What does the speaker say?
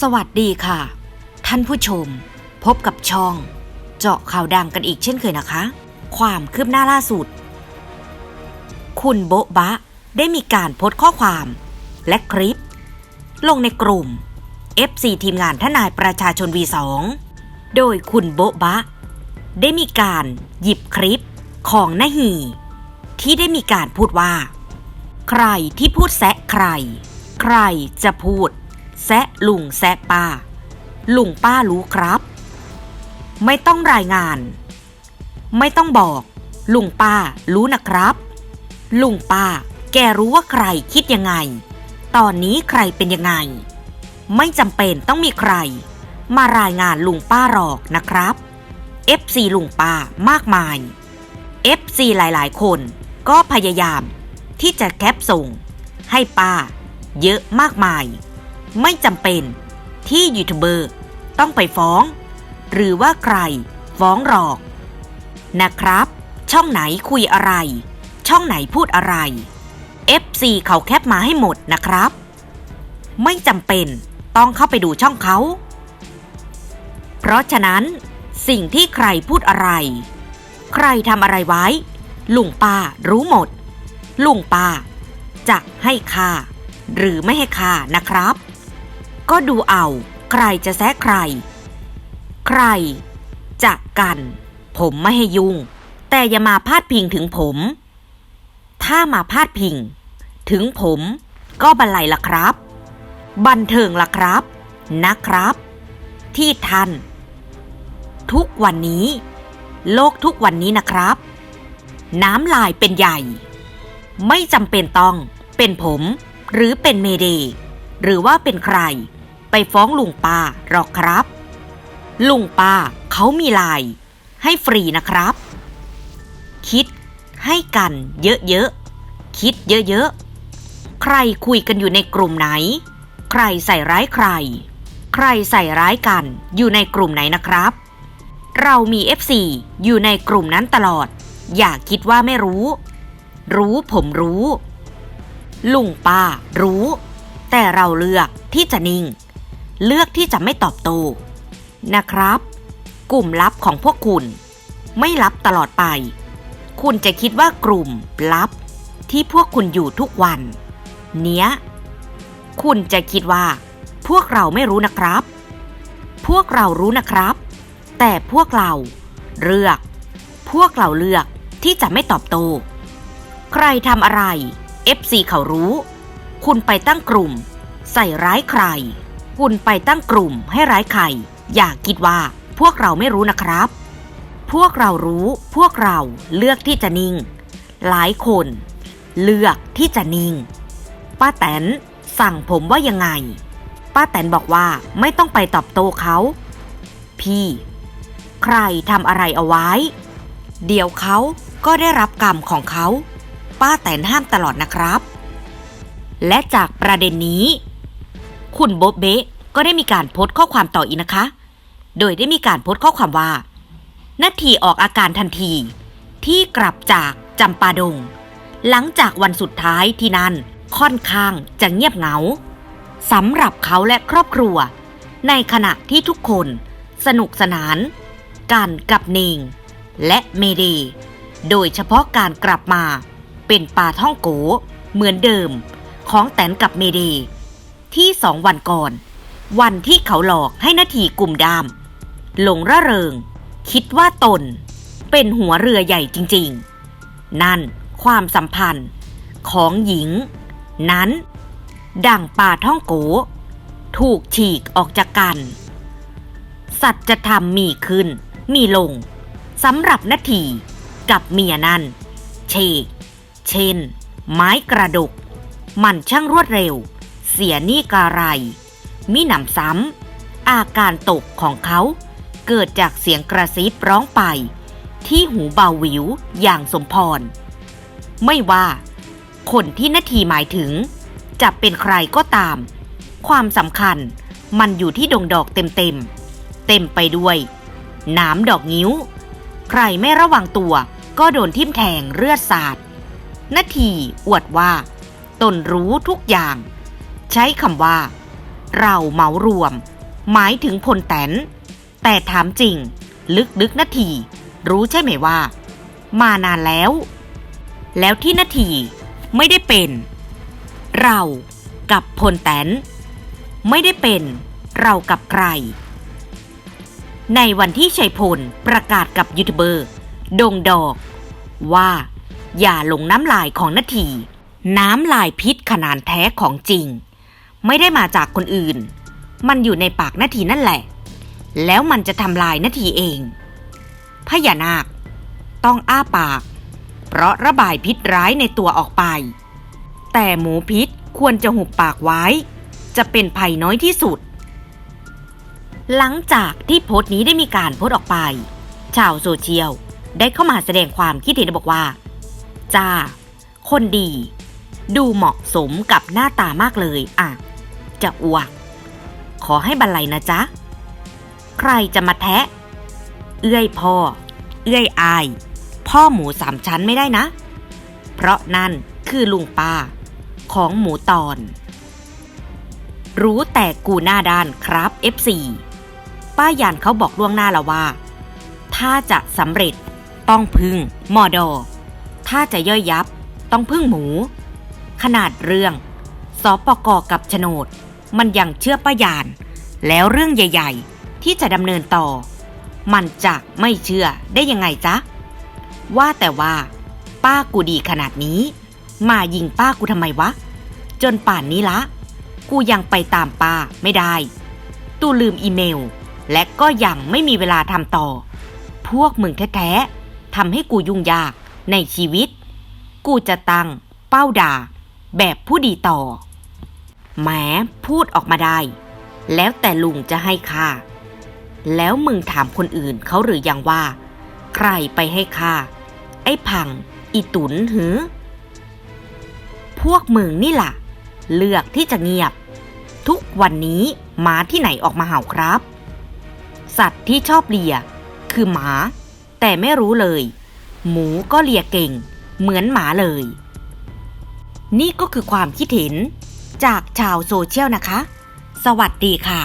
สวัสดีค่ะ ท่านผู้ชม พบกับช่อง เจาะข่าวดังกันอีกเช่นเคยนะคะ ความคืบหน้าล่าสุด คุณโบ๊ะบะได้มีการโพสต์ข้อความ และคลิป ลงในกลุ่ม FC ทีมงานทนายประชาชน V2 โดยคุณโบ๊ะบะ ได้มีการหยิบคลิปของนาฮีที่ได้มีการพูดว่า ใครที่พูดแซะใคร ใครจะพูด แซะลุงแซะป้า ลุงป้ารู้ครับ ไม่ต้องรายงาน ไม่ต้องบอก ลุงป้ารู้นะครับ ลุงป้า แกรู้ว่าใครคิดยังไง ตอนนี้ใครเป็นยังไง ไม่จำเป็นต้องมีใคร มารายงานลุงป้าหรอกนะครับ FC ลุงป้ามากมาย FC หลายๆ คนก็พยายามที่จะแคปส่ง ให้ป้า เยอะมากมาย ไม่จำเป็นที่ยูทูบเบอร์ต้องไปฟ้อง หรือว่าใครฟ้องหรอก นะครับ ช่องไหนคุยอะไร ช่องไหนพูดอะไร FC เขาแคปมาให้หมดนะครับ ไม่จำเป็นต้องเข้าไปดูช่องเขา เพราะฉะนั้น สิ่งที่ใครพูดอะไร ใครทำอะไรไว้ ลุงป้ารู้หมด ลุงป้าจะให้ค่า หรือไม่ให้ค่านะครับ ก็ดูเอา ใครจะแซะใคร ใคร จะกัน ผมไม่ให้ยุ่ง แต่อย่ามาพาดพิงถึงผม ถ้ามาพาดพิง ถึงผมก็บันไลละครับ บันเทิงละครับ นะครับ ที่ท่านทุกวันนี้ โลกทุกวันนี้นะครับ น้ำลายเป็นใหญ่ ไม่จำเป็นต้อง เป็นผม หรือเป็นเมเดย์หรือว่าเป็นใคร ไปฟ้องลุงป้าหรอกครับ ลุงป้าเขามีลายให้ฟรีนะครับ คิดให้กันเยอะๆ คิดเยอะๆ ใครคุยกันอยู่ในกลุ่มไหน ใครใส่ร้ายใคร ใครใส่ร้ายกันอยู่ในกลุ่มไหนนะครับ เรามี FC อยู่ในกลุ่มนั้นตลอด อย่าคิดว่าไม่รู้ รู้ผมรู้ ลุงป้ารู้ แต่เราเลือกที่จะนิ่ง เลือกที่จะไม่ตอบโต้นะครับ กลุ่มลับของพวกคุณ ไม่ลับตลอดไป คุณจะคิดว่ากลุ่มลับที่พวกคุณอยู่ทุกวัน เนี้ย คุณจะคิดว่า พวกเราไม่รู้นะครับ พวกเรารู้นะครับ แต่พวกเราเลือก พวกเราเลือกที่จะไม่ตอบโต้ใครทำอะไร FC เขารู้ คุณไปตั้งกลุ่ม ใส่ร้ายใคร คุณไปตั้งกลุ่มให้ร้ายใคร อย่าคิดว่าพวกเราไม่รู้นะครับ พวกเรารู้พวกเราเลือกที่จะนิ่ง หลายคน เลือกที่จะนิ่ง ป้าแตนสั่งผมว่ายังไง ป้าแตนบอกว่าไม่ต้องไปตอบโต้เขา พี่ ใครทำอะไรเอาไว้ เดี๋ยวเขาก็ได้รับกรรมของเขา ป้าแตนห้ามตลอดนะครับ และจากประเด็นนี้ คุณโบ๊บเบะก็ได้มีการโพสต์ข้อความต่ออีกนะคะ โดยได้มีการโพสต์ข้อความว่านาทีออกอาการทันที ที่กลับจากจำปาดง หลังจากวันสุดท้ายที่นั่นค่อนข้างจะเงียบเหงาสำหรับเขาและครอบครัว ในขณะที่ทุกคนสนุกสนานกันกับเนง และเมเด โดยเฉพาะการกลับมาเป็นปลาท่องโกเหมือนเดิมของแตนกับเมเด ที่สองวันก่อน วันที่เขาหลอกให้นาทีกลุ่มดาม หลงระเริง คิดว่าตน เป็นหัวเรือใหญ่จริงๆ นั่นความสัมพันธ์ของหญิง นั้น ดังป่าท่องโก ถูกฉีกออกจากกัน สัจธรรมมีขึ้น มีลงสำหรับนาทีกับเมียนั่นเชกเช่น ไม้กระดก มันช่างรวดเร็ว เสียนี่กาไร มิหนำซ้ำ อาการตกของเขาเกิดจากเสียงกระซิบร้องไป ที่หูเบาวิวอย่างสมพร ไม่ว่า คนที่นาทีหมายถึง จะเป็นใครก็ตาม ความสำคัญมันอยู่ที่ดงดอกเต็มเต็มเต็มไปด้วยหนามดอกงิ้ว ใครไม่ระวังตัวก็โดนทิ่มแทงเลือดสาดนาทีอวดว่า ตนรู้ทุกอย่าง ใช้คำว่า เราเหมารวม หมายถึงพลแตน แต่ถามจริง ลึกๆนาที รู้ใช่ไหมว่า มานานแล้ว แล้วที่นาทีไม่ได้เป็น เรากับพลแตน ไม่ได้เป็น เรากับใคร ในวันที่ชัยพลประกาศกับยูทูบเบอร์ดงดอก ว่าอย่าหลงน้ำลายของนาที น้ำลายพิษขนาดแท้ของจริง ไม่ได้มาจากคนอื่น มันอยู่ในปากนาทีนั่นแหละ แล้วมันจะทำลายนาทีเอง พญานาค ต้องอ้าปาก เพราะระบายพิษร้ายในตัวออกไป แต่หมูพิษควรจะหุบปากไว้ จะเป็นภัยน้อยที่สุด หลังจากที่โพสต์นี้ได้มีการโพสต์ออกไป ชาวโซเชียลได้เข้ามาแสดงความคิดเห็นบอกว่า จ้า คนดี ดูเหมาะสมกับหน้าตามากเลยอะ จะอวก ขอให้บรรลัยนะจ๊ะ ใครจะมาแทะ เอื้อยพ่อ เอื้อยอาย พ่อหมูสามชั้นไม่ได้นะ เพราะนั่นคือลุงป้า ของหมูตอน รู้แต่กูหน้าด้านครับ F4 ป้ายันเขาบอกล่วงหน้าแล้วว่า ถ้าจะสำเร็จต้องพึ่งมอดอ ถ้าจะย่อยยับต้องพึ่งหมู ขนาดเรื่องสอปกกับโฉนด มันยังเชื่อป้ายาน แล้วเรื่องใหญ่ ๆ ที่จะดำเนินต่อ มันจะไม่เชื่อได้ยังไงจ๊ะ ว่าแต่ว่า ป้ากูดีขนาดนี้ มายิงป้ากูทำไมวะ จนป่านนี้ละ กูยังไปตามป้าไม่ได้ ตูลืมอีเมล และก็ยังไม่มีเวลาทำต่อ พวกมึงแท้ๆทำให้กูยุ่งยากในชีวิต กูจะตั้งเป้าด่า แบบผู้ดีต่อ แหมพูดออกมาได้ แล้วแต่ลุงจะให้ค่า แล้วมึงถามคนอื่นเขาหรือยังว่า ใครไปให้ค่า ไอ้พัง อีตุนหือ พวกมึงนี่ล่ะ เลือกที่จะเงียบ ทุกวันนี้หมาที่ไหนออกมาเห่าครับ สัตว์ที่ชอบเลีย คือหมา แต่ไม่รู้เลย หมูก็เลียเก่ง เหมือนหมาเลย นี่ก็คือความคิดเห็น จากชาวโซเชียลนะคะ สวัสดีค่ะ